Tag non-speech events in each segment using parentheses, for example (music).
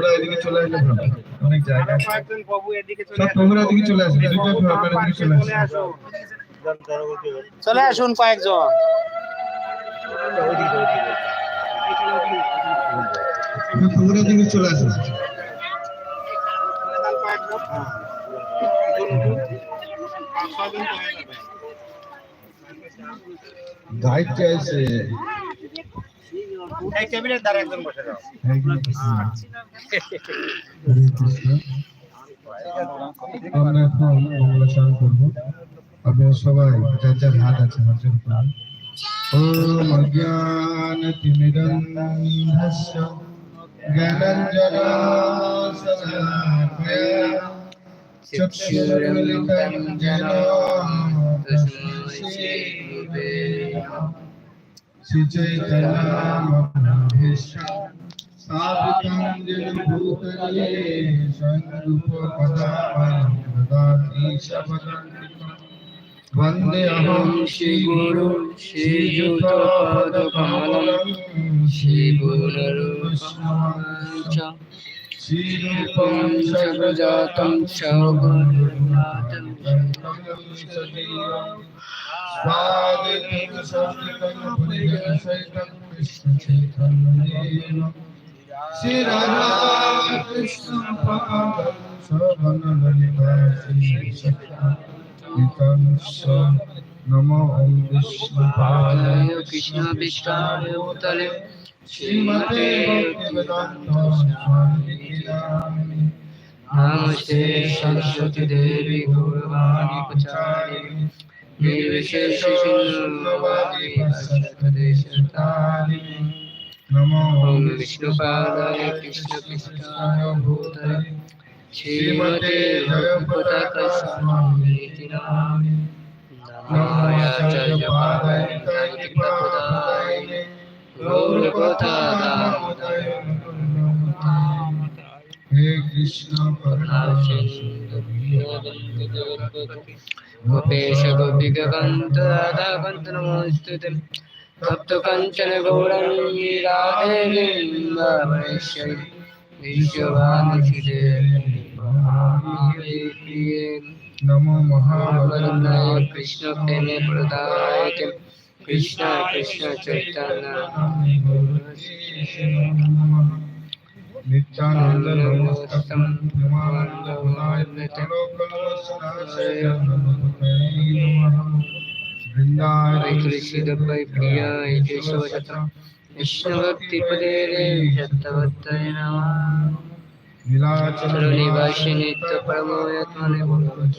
প্রভুরা এদিকে চলে আসলে ভালো অনেক জায়গা সব প্রভুরা এদিকে চলে আপনার এদিকে চলে আসবে। চলে আসুন কয়েকজন। প্রভুরা এদিকে চলে আসবে গাইড চাইছে এই সবাই যার যার আছে হাতের অজ্ঞান তিমিরন্ধস্য জ্ঞানঞ্জনা চক্ষুরমিলিতং জ্ঞান তস্মৈ শ্রী গুরবে भूतले स्वयंरूपपदाति शपथं वन्देऽहं श्रीगुरु श्रीयुतपदकमलं श्रीगुरुरूपं च श्रीरूपं सगजातं च गुरुनाथं स्वादितं संस्कृतं परिजनसहितं कृष्णचैतन्येन श्रीराधाकृष्ण पादं शरणललिता श्रीशक्तितं नमो ॐ विष्णुपादाय पादाय कृष्णविष्टाय भूतले श्रीमते भक्तिवेदान्त स्वामी नामिने नमस्ते सरस्वती देवी गौरवाणी प्रचारिणी निर्विशेषशून्यवादी पाश्चात्यदेशतारिणी नमो ॐ विष्णुपादाय कृष्णकृष्णाय भूतले श्रीमते भगवताकस्वामीति नामिने नमायाचार्यपादाय गौरकथा दामोदय গৌর কথা হে কৃষ্ণ গোপেশ গোপিকন্ত রাধাকান্ত নমস্তুতে কৃষ্ণ প্রেমে প্রদায়কে कृष्ण कृष्ण चैतन्य नित्यानंद नमस्तम वृंदाय कृषिद प्रियाय केशवचत्र विष्णुभक्तिपदेरे सत्तवत्तये नमः नीलाचलनिवासिनित्यप्रमोयत्मने भगवत्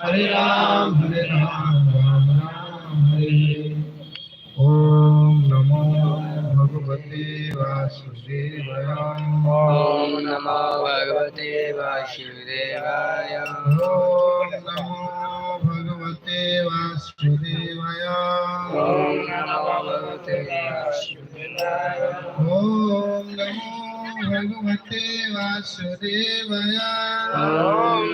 हरे राम हरे राम राम राम हरे। ओम नमो भगवते वासुदेवाय। ॐ नमो भगवते वासुदेवाय। ओम नमो भगवते वासुदेवाय। ॐ नमो भगवते वासुदेवाय। ओम नमो भगवते वासुदेवाय। ॐ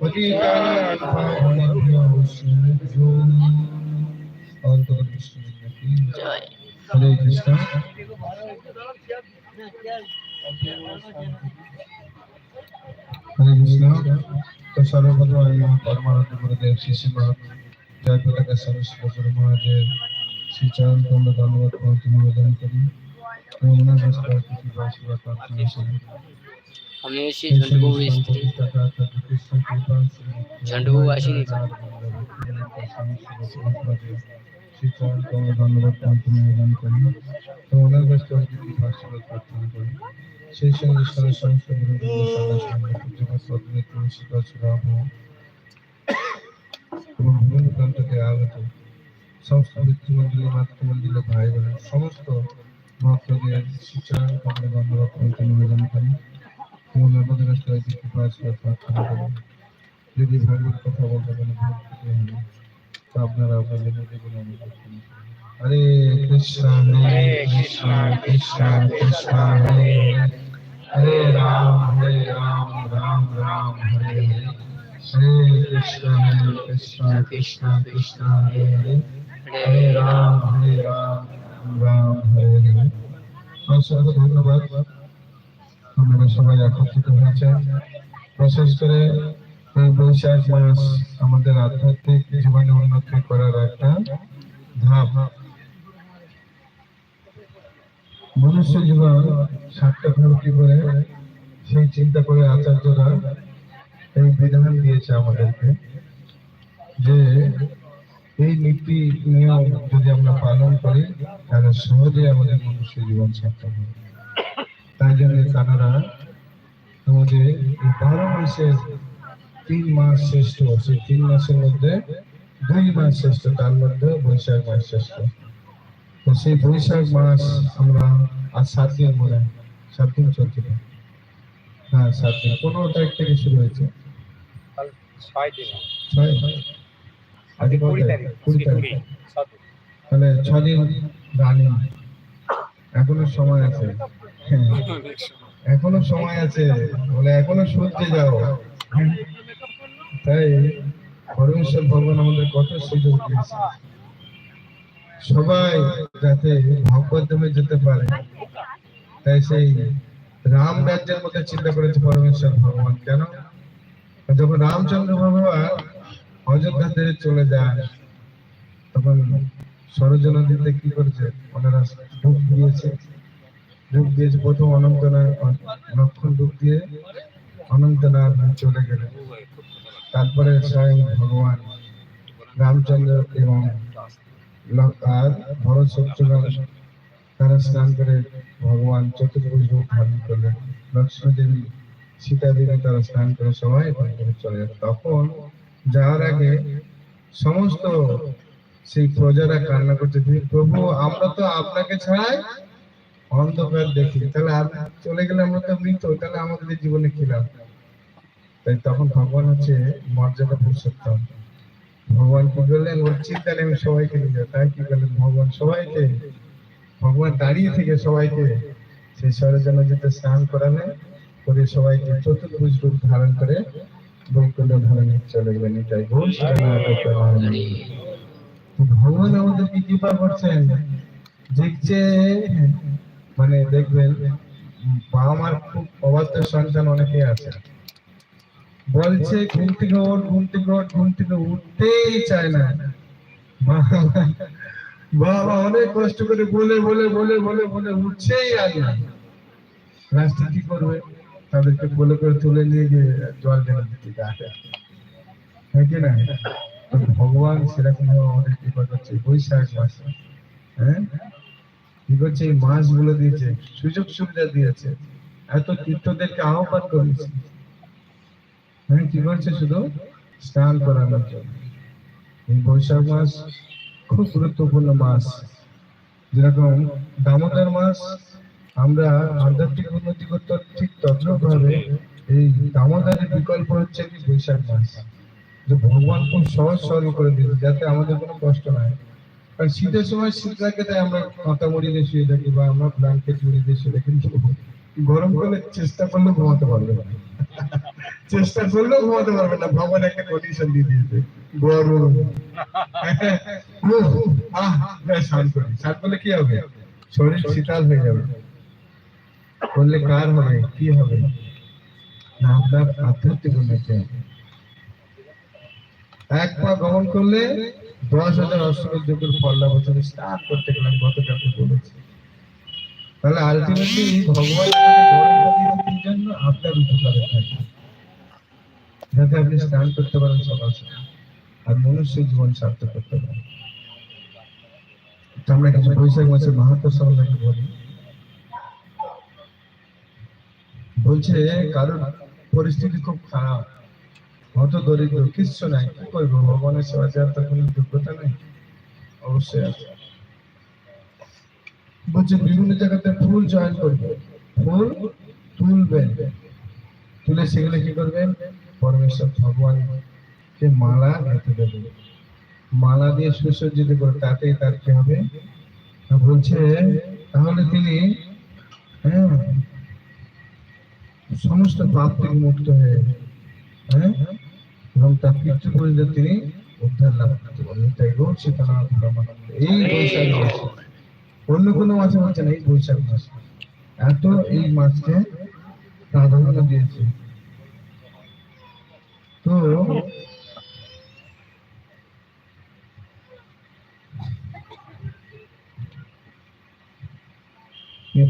पतितानां पावनेभ्यो वैष्णवेभ्यो অন্তর্দৃষ্টি জয় হরে কৃষ্ণ হরে কৃষ্ণ তো সর্বপ্রথম আমি পরমানন্দ গুরুদেব শিশু জয় পতাকা সরস্বতী গুরু মহারাজের শ্রী চরণ কন্দ ধন্যবাদ প্রণতি নিবেদন করি এবং ওনার কাছে কিছু আশীর্বাদ প্রার্থনা করি আমি এসেছি ঝন্টুবাবুর স্ত্রী ঝন্টুবাবু আসেনি তো? সেই সঙ্গে গাছ রাম এবং বিভিন্ন প্রান্ত থেকে আগত সমস্ত পিতৃমন্ডলী মাতৃমন্ডলী ভাই বোন সমস্ত ভক্তদের শিক্ষণ কমলে ধন্যবাদ প্রার্থ নিবেদন করি এবং আপনাদের কাছ থেকে কিছু আশীর্বাদ প্রার্থনা করি যদি ভাগবত কথা বলতে কোনো ভুল ত্রুটি হয় তো আপনারা আপনাদের নিজেদের অনুভব করুন হরে কৃষ্ণ হরে কৃষ্ণ কৃষ্ণ কৃষ্ণ হরে হরে হরে রাম হরে রাম রাম রাম হরে হরে হরে কৃষ্ণ হরে কৃষ্ণ কৃষ্ণ কৃষ্ণ হরে হরে হরে রাম হরে রাম রাম হরে হরে অসংখ্য ধন্যবাদ আপনারা সবাই একত্রিত হয়েছেন বিশেষ করে এই বৈশাখ মাস আমাদের আধ্যাত্মিক জীবনে উন্নতি করার একটা ধাপ। মনুষ্য জীবন সার্থক হবে কি করে সেই চিন্তা করে আচার্যরা এই বিধান দিয়েছে আমাদেরকে যে এই নীতি নিয়ম যদি আমরা পালন করি, তাহলে সহজে আমাদের মনুষ্য জীবন সার্থক হবে। তাই জন্য তারা আমাদের এই বারো মাসের তিন মাস শ্রেষ্ঠ সেই তিন মাসের মধ্যে দুই মাস শ্রেষ্ঠ তার মধ্যে বৈশাখ মাস শ্রেষ্ঠ তো সেই বৈশাখ মাস আমরা আর সাত দিন মনে হয়, সাত দিন চলছে তো। হ্যাঁ সাত দিন পনেরো তারিখ থেকে শুরু হয়েছে ছয় দিন ছয় আজকে কুড়ি তারিখ? কুড়ি। তাহলে ছ দিন রানিং এখনও সময় আছে (laughs) এখনও সময় আছে, বলে এখনও সূর্যে যাও। তাই পরমেশ্বর ভগবান আমাদের কত সুযোগ দিয়েছে। সবাই যাতে ভগবত যেতে পারে। তাই সেই রাম রাজ্যের মধ্যে চিন্তা করেছে পরমেশ্বর ভগবান, কেন? যখন রামচন্দ্র ভগবান অযোধ্যা থেকে চলে যায় তখন সরজ নদীতে কি করেছে? ওনারা ডুব দিয়েছে। ডুব দিয়েছে, প্রথম অনন্তনাগ লক্ষণ ডুব দিয়ে অনন্তনাগ চলে গেলেন তারপরে স্বয়ং ভগবান রামচন্দ্র এবং আর ভরত শত্রুঘ্ন তারা স্নান করে ভগবান চতুর্ভুজ রূপ ধারণ করলেন। লক্ষ্মী দেবী, সীতা দেবী তারা স্নান করে সবাই এখান থেকে চলে যায় তখন যাওয়ার আগে সমস্ত সেই প্রজারা কান্না করছে "হে প্রভু, আমরা তো আপনাকে ছাড়াই অন্ধকার দেখি তাহলে আর চলে গেলে আমরা তো মৃত, তাহলে আমাদের জীবনে কি লাভ? তাই তখন ভগবান হচ্ছে মর্যাদা পুরুষোত্তম। ভগবান কি বললেন? ওর চিন্তা নেই সবাইকে নিয়ে। তাই কি করলেন ভগবান সবাইকে, ভগবান দাঁড়িয়ে থেকে সবাইকে সেই ষড়যন্ত্র যেতে স্নান করালেন করে সবাইকে চতুর্ভুজ রূপ ধারণ করে বৈকুণ্ঠ ধারণে চলে গেলেন। এটাই ঘোষ ভগবান আমাদেরকে কৃপা করছেন। দেখছে মানে দেখবেন বাবা মার খুব অবাধ্য সন্তান অনেকে আছে। বলছে, ঘুম থেকে ওঠ, ঘুম থেকে ওঠ, ঘুম থেকে উঠতেই চায় না। বাবা অনেক কষ্ট করে বলে বলে বলে বলে বলে উঠছেই আর না। লাস্টে কি করবে, তাদেরকে বলে করে তুলে নিয়ে গিয়ে জল ঢেলে দিতে গায়ে। হ্যাঁ কি না? ভগবান সেরকম আমাদের কৃপা করছে, বৈশাখ মাসে। হ্যাঁ? কি করছে এই মাস দিয়েছে, সুযোগ সুবিধা দিয়েছে। এত তীর্থদেরকে আহ্বান করেছে। হ্যাঁ কি করছে শুধু? স্নান করানোর জন্য। এই বৈশাখ মাস খুব গুরুত্বপূর্ণ মাস। যেরকম দামোদর মাস, আমরা আধ্যাত্মিক উন্নতি করতে ঠিক তদ্রুপভাবে এই দামোদরের বিকল্প হচ্ছে কি বৈশাখ মাস। যে ভগবান খুব সহজ সরল করে দিয়েছে, যাতে আমাদের কোনো কষ্ট না হয় শীতের সময় শীত লাগে তাই আমরা কাঁথা মুড়ি দিয়ে শুয়ে থাকি বা আমরা ব্ল্যাঙ্কেট মুড়ি দিয়ে শুয়ে থাকি। গরমকালে চেষ্টা করলেও ঘুমাতে পারবে না। চেষ্টা করলেও ঘুমাতে পারবে না। ভগবান একটা কন্ডিশন দিয়ে দিয়েছে। গরম। স্নান করি। স্নান করলে কি হবে? শরীর শীতল হয়ে যাবে। করলে কার হবে? কি হবে? না, আপনার আধ্যাত্মিক উন্নতি হবে। এক পা গমন করলে দশ হাজার অশ্বমের যুগের লাভ হচ্ছে স্নান করতে গেলাম গতটা বলেছি। তাহলে আলটিমেটলি ভগবান জন্য? আপনার উপকারে থাকে। যাতে আপনি স্নান করতে পারেন সকাল আর মনুষ্য জীবন সার্থক করতে পারেন আমরা কিছু বৈশাখ মাসের মাহাত্ম সম্বন্ধে বলি। বলছে, কারণ পরিস্থিতি খুব খারাপ। অত দরিদ্র, কিচ্ছু নাই। কি করব ভগবানের সেবা দেওয়ার তো কোনো যোগ্যতা নাই? অবশ্যই আছে। বলছে, বিভিন্ন জায়গাতে ফুল চয়ন করবে। ফুল তুলবেন। তুলে সেগুলো কি করবেন? পরমেশ্বর ভগবানকে মালা গেঁথে দেবে। মালা দিয়ে সুসজ্জিত করে তাতেই তার কি হবে? বলছে, তাহলে তিনি হ্যাঁ সমস্ত পাপ থেকে মুক্ত হয়ে এবং তার পিতৃ পরিবার তিনি উদ্ধার লাভ করতে তাই এই বৈশাখ মাসে। অন্য কোনো মাসে হচ্ছে না, এই বৈশাখ মাস। এত এই মাসকে প্রাধান্য দিয়েছে। তো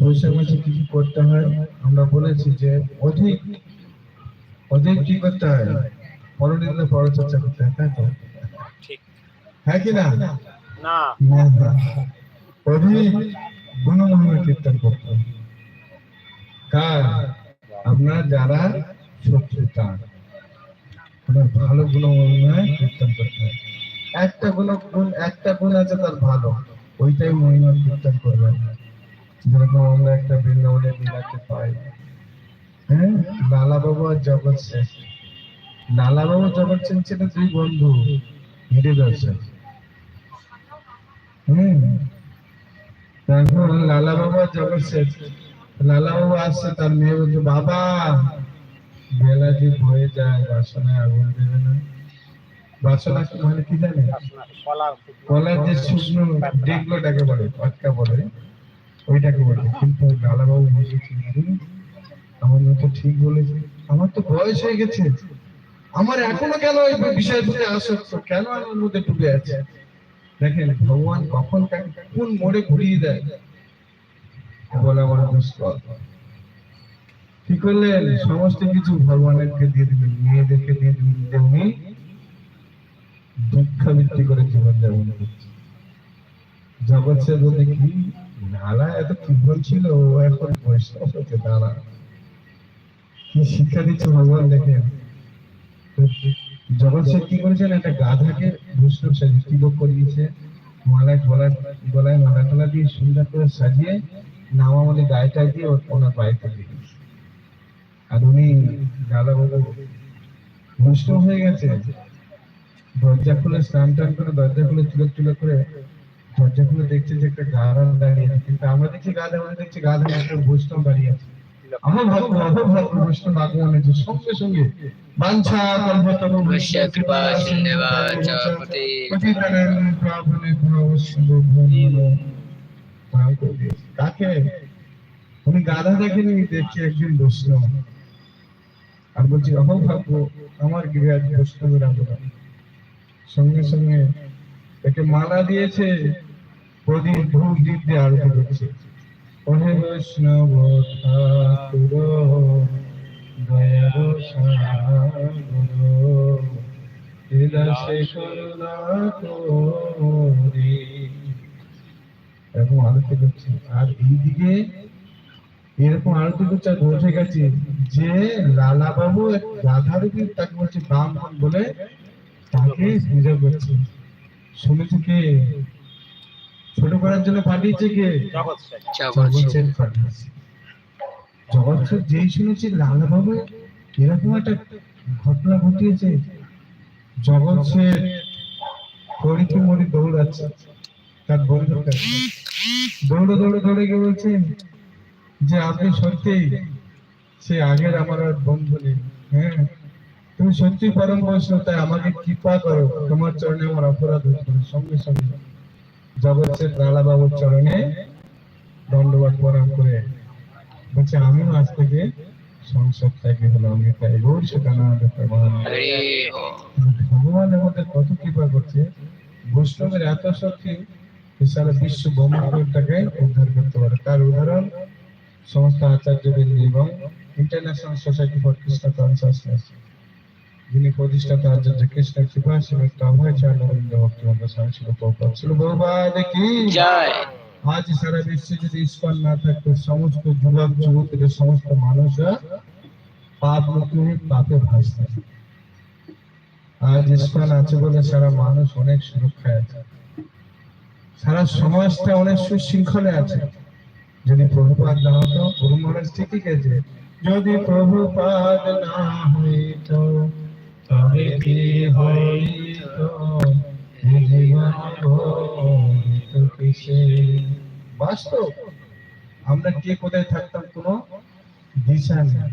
বৈশাখ মাসে কি কি করতে হয়? আমরা বলেছি যে অধিক অধিক কি করতে হয়? পরনিন্দা পরচর্চা করতে হয় তাই তো? ঠিক। হ্যাঁ কি না? না। অধিক গুণমহিমা কীর্তন করতে হবে কার? আপনার যারা শত্রু তার। আপনার ভালো গুণমহিমায় কীর্তন করতে হয়। একটা গুণ গুণ একটা গুণ আছে তার ভালো। ওইটাই মহিমা কীর্তন করবেন যেরকম আমরা একটা বৃন্দাবনের লীলাকে পাই। হ্যাঁ জগৎ সেন। লালা জগৎ সেন ছিল দুই বন্ধু হিরে দর্শন হম তখন লালাবাবু জগৎ সেন। লালা বাবু আসছে তার মেয়ে বলছে, বাবা, বেলা যে হয়ে যায়, বাসনায় আগুন দেবে না। বাসনা মানে কি জানে? কলার যে শুকনো ডিগলোটাকে বলে, পাটকা বলে, ওইটাকে বলে। কিন্তু লালাবাবু বুঝেছি আমার মতো ঠিক বলেছে। আমার তো বয়স হয়ে গেছে। আমার এখনও কেন এই বিষয়ের প্রতি আসক্ত কেন আমার মধ্যে ডুবে আছে? দেখেন, ভগবান কখন কোন মোড়ে ঘুরিয়ে দেয়? বলে আমার কি করলেন? সমস্ত কিছু ভগবানেরকে দিয়ে দিলেন। মেয়েদেরকে দিয়ে দিলেন। করে জীবন যাপন করছে। জগৎ সে বলতে কি, নালা, এত তীব্র ছিল এখন বৈষ্ণব হচ্ছে দাঁড়া। কি শিক্ষা দিচ্ছে ভগবান দেখে। জগৎ সে কি করেছেন? একটা গাধাকে বৈষ্ণব সাজিয়ে তিলক করিয়েছে মালায় গলায় গলায় মালা টালা দিয়ে সুন্দর করে সাজিয়ে নামামলি গায়েটা দিয়ে ওর ওনার বাড়িতে দিয়ে আর উনি দাদা বাবু বৈষ্ণব হয়ে গেছে। দরজা খুলে স্নান টান করে দরজা খুলে তিলক তিলক করে দরজা খুলে দেখছে যে একটা গাধা দাঁড়িয়ে আছে। কিন্তু আমরা দেখছি গাধা, আমরা দেখছি গাধা, একটা বৈষ্ণব দাঁড়িয়ে আছে। আগমন উনি গাধা দেখেনি একজন আর বলছি আমার গৃহাজ বৈষ্ণবের আন্দোলন সঙ্গে সঙ্গে একে মালা দিয়েছে, প্রদীপ ধূপ দিয়ে আরতি করছে। ওহে বৈষ্ণব ঠাকুর দয়ার সাগর এরকম আরতি করছে আর এইদিকে এরকম আরতি করছে আর বসে গেছে যে লালা বাবু রাধারূপী তাকে বলছে ব্রাহ্মণ বলে তাকে পূজা করছে শুনেছে কে ছোট করার জন্য পাঠিয়েছে কে? জগৎসেন পাঠিয়েছে। জগৎসেন যেই শুনেছি লালা বাবু এরকম একটা ঘটনা ঘটিয়েছে। জগৎ জগৎসেন করিতে মরি দৌড়াচ্ছে। তার বন্ধুর কাছে। দৌড়ে দৌড়ে দৌড়ে গিয়ে বলছেন যে আপনি সত্যি সে আগের আমার আর বন্ধু নেই। হ্যাঁ তুমি সত্যি পরম বৈষ্ণব তাই আমাকে কৃপা করো। তোমার চরণে আমার অপরাধ সঙ্গে সঙ্গে। জগৎসের লালা বাবুর চরণে দণ্ডবাদ প্রণাম করে বলছে আমিও আজ থেকে সংসার ত্যাগী হলাম তাই প্রমাণ হরি ভগবানের মধ্যে কত কৃপা করছে বৈষ্ণবের এত শক্তি সারা বিশ্ব ব্রহ্মাণ্ডটাকে উদ্ধার করতে পারে। তার উদাহরণ সমস্ত আচার্যবৃন্দ এবং international society for Krishna consciousness যিনি প্রতিষ্ঠাতা আচার্য কৃষ্ণ কৃপা শ্রীমন্ত অভয় চরণবৃন্দ ভক্তিবন্ধ স্বামী শিল প্রভুপাদ শিল প্রভুপাদ কি? জয়। আজ সারা বিশ্বে যদি ইস্কন না থাকতো সমস্ত যুবক যুবতীদের সমস্ত মানুষরা পাপ মুক্তি পাপে ভাসত আজ ইস্কন আছে বলে সারা মানুষ অনেক সুরক্ষায় আছে। সারা সমাজটা অনেক সুশৃঙ্খলে আছে। যদি প্রভুপাদ না হতো গুরু মহারাজ ঠিকই গেছে। যদি প্রভুপাদ না হইত আমরা কে কোথায় থাকতাম কোনো দিশা নেই।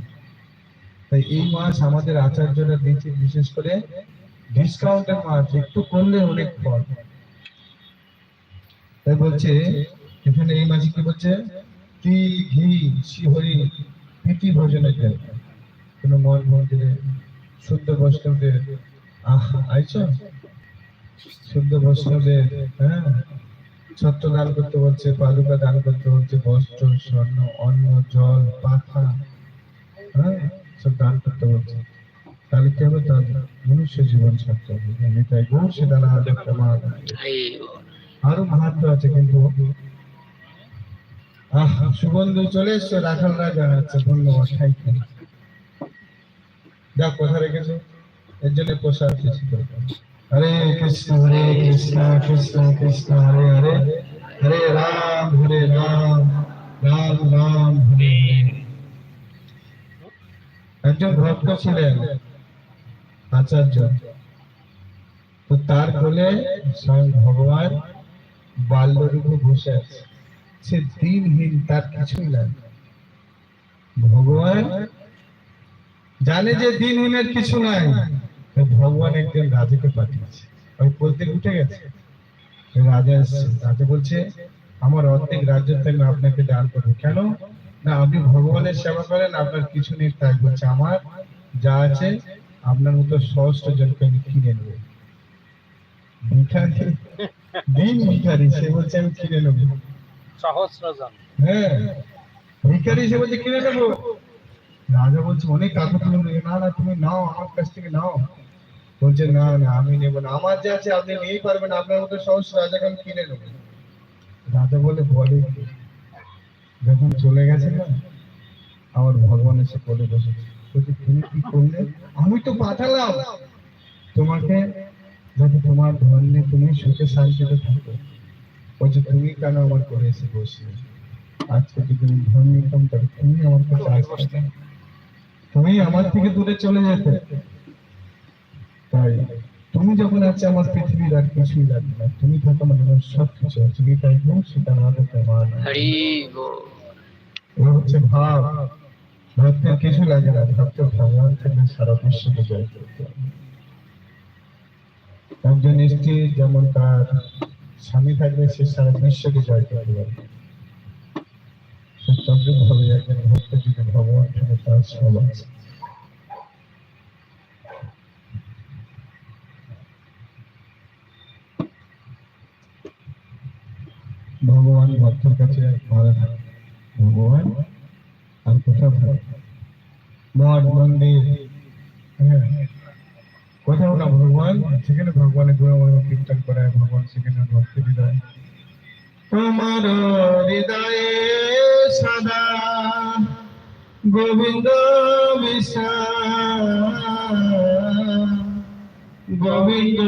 তাই এই মাস আমাদের আচার্যরা দিচ্ছে বিশেষ করে ডিসকাউন্টের মাস, একটু করলে অনেক ফল। তাই বলছে, এখানে এই মাসে কি বলছে? কি ঘি শিহরি প্রীতি ভোজনের জন্য। কোন মন মন্দিরে শুদ্ধ বৈষ্ণবদের। আইছ? শুদ্ধ বৈষ্ণবদের হ্যাঁ। ছত্র দান করতে বলছে পাদুকা দান করতে বলছে, বস্ত্র, স্বর্ণ, অন্ন, জল, পাখা হ্যাঁ সব দান করতে বলছে। তাহলে কি হবে তার মনুষ্য জীবন সার্থক তাই গৌর দানা দেখতে মা আরও মাহাত্ম আছে কিন্তু। আহ, সুগন্ধ চলে এসছে, রাখাল রাজা আচ্ছা ধন্যবাদ থ্যাংক ইউ যা কোথা রেখেছো এর জন্য প্রসাদ কিছু করবেন হরে কৃষ্ণ হরে কৃষ্ণ কৃষ্ণ কৃষ্ণ হরে হরে হরে রাম হরে রাম রাম রাম হরে হরে। একজন ভক্ত ছিলেন আচার্য তো তার কোলে স্বয়ং ভগবান বাল্যরূপে বসে আছে সে দিনহীন তার কিছুই নাই ভগবান জানে যে দিন দিনহীনের কিছু নাই। ভগবান একজন রাজাকে পাঠিয়েছে। ওই বলতে উঠে গেছে। রাজা রাজা বলছে আমার অর্ধেক রাজ্য থেকে আপনাকে দান করব। কেন? না আপনি ভগবানের সেবা করেন আপনার কিছু নেই তাই বলছে আমার যা আছে আপনার মতো সহস্র জনকে আমি কিনে নেব। দিন ভিখারি সে বলছে আমি কিনে নেব। সহস্র জন। হ্যাঁ। ভিখারি সে বলছে কিনে নেব? রাজা বলছে অনেক তুমি নেবে না না তুমি নাও আমার কাছ থেকে নাও। বলছে না না আমি নেব না। আমার যা আছে আপনি নিয়েই পারবেন আপনার মতো সহস্র রাজাকে আমি কিনে নেব। রাজা বলে বলে? যখন চলে গেছে না আমার ভগবান এসে বলে বসেছে। বলছে, তুমি কি করলে? আমি তো পাঠালাম। তোমাকে যাতে তোমার ধন্যে তুমি সুখে শান্তিতে থাকো। বলছে তুমি কেন আমার করে এসে বসলে? আজকে যদি তুমি ধন ইনকাম তুমি আমার কাছে কেন? তুমি আমার থেকে দূরে চলে যেতে। তাই তুমি যখন আছে আমার পৃথিবীর আর কিছুই লাগবে না তুমি থাকো মানে আমার সব কিছু আছে তাই গো সেটা হরি বল। হচ্ছে ভাব। ভক্তের কিছু লাগে না ভাবতে ভগবান থেকে সারা বিশ্বকে জয় করতে। একজন স্ত্রী যেমন তার স্বামী থাকবে সে সারা বিশ্বকে জয় করতে পারবে। যদি ভগবান থেকে তার সব আছে ভগবান ভক্তের কাছে ভালো থাকে ভগবান? আর কোথাও থাকে মঠ, মন্দির হ্যাঁ। কোথাও না ভগবান? সেখানে ভগবানের গুণময় কীর্তন করায়, ভগবান সেখানে ভক্তি হৃদয় তোমার হৃদয়ে সদা গোবিন্দ গোবিন্দ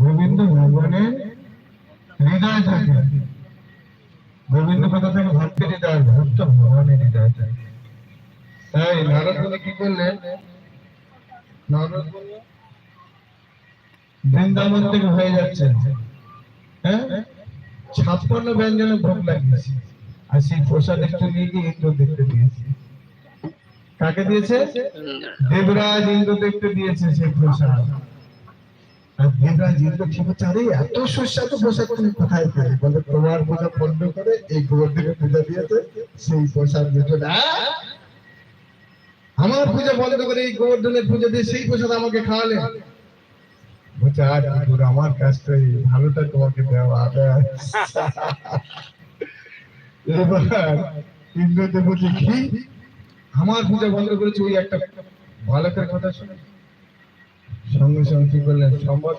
গোবিন্দ ভগবানের হৃদয় থাকে। গোবিন্দ কথা থেকে ভক্তের হৃদয়, ভক্ত ভগবানের হৃদয় থাকে। মুনি বৃন্দাবন থেকে হয়ে যাচ্ছেন হ্যাঁ? ছাপ্পান্ন ব্যঞ্জনে ভোগ লাগিয়েছে। আর সেই প্রসাদ একটু নিয়ে গিয়ে ইন্দ্র দেখতে দিয়েছে। কাকে দিয়েছে? দেবরাজ ইন্দ্র দেখতে দিয়েছে সেই প্রসাদ। আর দেবরাজ ইন্দ্র আরে, এত সুস্বাদু প্রসাদ তুমি কোথায় পেলে? বলে, তোমার পূজা বন্ধ করে এই গোবর্ধনের পূজা দিয়েছে, সেই প্রসাদ দিয়েছে আমার পূজা বন্ধ করে এই গোবর্ধনের পূজা দিয়ে সেই প্রসাদ আমাকে খাওয়ালে। বলছে, আর আমার কাজটাই ভালোটা তোমাকে দেওয়া এবার ইন্দ্রদেব বলছে, কি? আমার পূজা বন্ধ করেছে? ওই একটা বালকের কথা শুনে। সঙ্গে সঙ্গে কি করলেন সম্ভব